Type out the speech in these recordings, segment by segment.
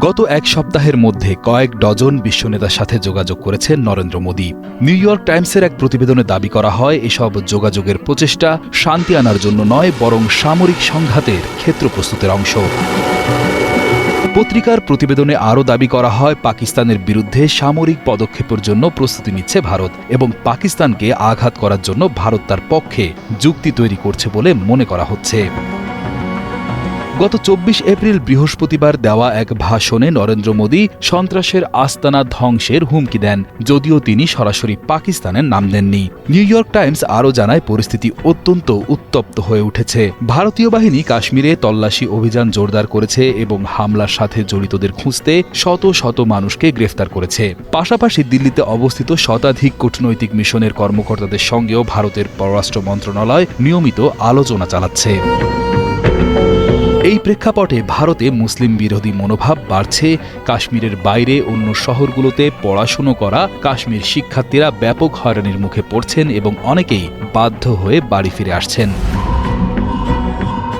গত এক সপ্তাহের মধ্যে কয়েক ডজন বিশ্বনেতার সাথে যোগাযোগ করেছেন নরেন্দ্র মোদী। নিউ ইয়র্ক টাইমসের এক প্রতিবেদনে দাবি করা হয়, এসব যোগাযোগের প্রচেষ্টা শান্তি আনার জন্য নয়, বরং সামরিক সংঘাতের ক্ষেত্র প্রস্তুতের অংশ। পত্রিকার প্রতিবেদনে আরও দাবি করা হয়, পাকিস্তানের বিরুদ্ধে সামরিক পদক্ষেপের জন্য প্রস্তুতি নিচ্ছে ভারত এবং পাকিস্তানকে আঘাত করার জন্য ভারত তার পক্ষে যুক্তি তৈরি করছে বলে মনে করা হচ্ছে। গত চব্বিশ এপ্রিল বৃহস্পতিবার দেওয়া এক ভাষণে নরেন্দ্র মোদী সন্ত্রাসের আস্তানা ধ্বংসের হুমকি দেন, যদিও তিনি সরাসরি পাকিস্তানের নাম দেননি। নিউ ইয়র্ক টাইমস আরও জানায়, পরিস্থিতি অত্যন্ত উত্তপ্ত হয়ে উঠেছে। ভারতীয় বাহিনী কাশ্মীরে তল্লাশি অভিযান জোরদার করেছে এবং হামলার সাথে জড়িতদের খুঁজতে শত শত মানুষকে গ্রেফতার করেছে। পাশাপাশি দিল্লিতে অবস্থিত শতাধিক কূটনৈতিক মিশনের কর্মকর্তাদের সঙ্গেও ভারতের পররাষ্ট্র মন্ত্রণালয় নিয়মিত আলোচনা চালাচ্ছে। এই প্রেক্ষাপটে ভারতে মুসলিম বিরোধী মনোভাব বাড়ছে, কাশ্মীরের বাইরে অন্য শহরগুলোতে পড়াশুনো করা, কাশ্মীর শিক্ষার্থীরা ব্যাপক হয়রানির মুখে পড়ছেন এবং অনেকেই বাধ্য হয়ে বাড়ি ফিরে আসছেন।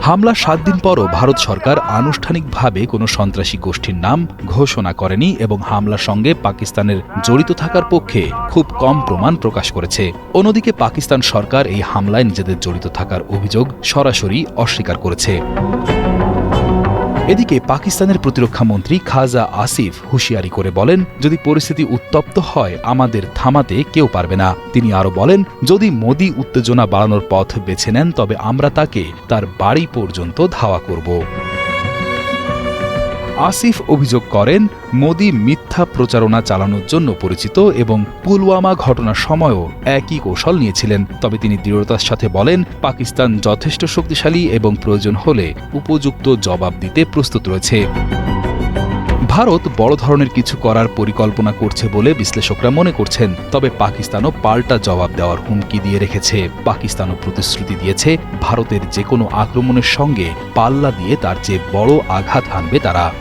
হামলা সাত দিন পরও ভারত সরকার আনুষ্ঠানিকভাবে কোনো সন্ত্রাসী গোষ্ঠীর নাম ঘোষণা করেনি এবং হামলার সঙ্গে পাকিস্তানের জড়িত থাকার পক্ষে খুব কম প্রমাণ প্রকাশ করেছে। অন্যদিকে পাকিস্তান সরকার এই হামলায় নিজেদের জড়িত থাকার অভিযোগ সরাসরি অস্বীকার করেছে। এদিকে পাকিস্তানের প্রতিরক্ষা মন্ত্রী খাজা আসিফ হুঁশিয়ারি করে বলেন, যদি পরিস্থিতি উত্তপ্ত হয়, আমাদের থামাতে কেউ পারবে না। তিনি আরও বলেন, যদি মোদি উত্তেজনা বাড়ানোর পথ বেছে নেন, তবে আমরা তাকে তার বাড়ি পর্যন্ত ধাওয়া করব। আসিফ অভিযোগ করেন, মোদি মিথ্যা প্রচারণা চালানোর জন্য পরিচিত এবং পুলওয়ামা ঘটনার সময়ও একই কৌশল নিয়েছিলেন। তবে তিনি দৃঢ়তার সাথে বলেন, পাকিস্তান যথেষ্ট শক্তিশালী এবং প্রয়োজন হলে উপযুক্ত জবাব দিতে প্রস্তুত রয়েছে। ভারত বড় ধরনের কিছু করার পরিকল্পনা করছে বলে বিশ্লেষকরা মনে করছেন, তবে পাকিস্তানও পাল্টা জবাব দেওয়ার হুমকি দিয়ে রেখেছে। পাকিস্তানও প্রতিশ্রুতি দিয়েছে, ভারতের যে কোনো আক্রমণের সঙ্গে পাল্লা দিয়ে তার চেয়ে বড় আঘাত হানবে তারা।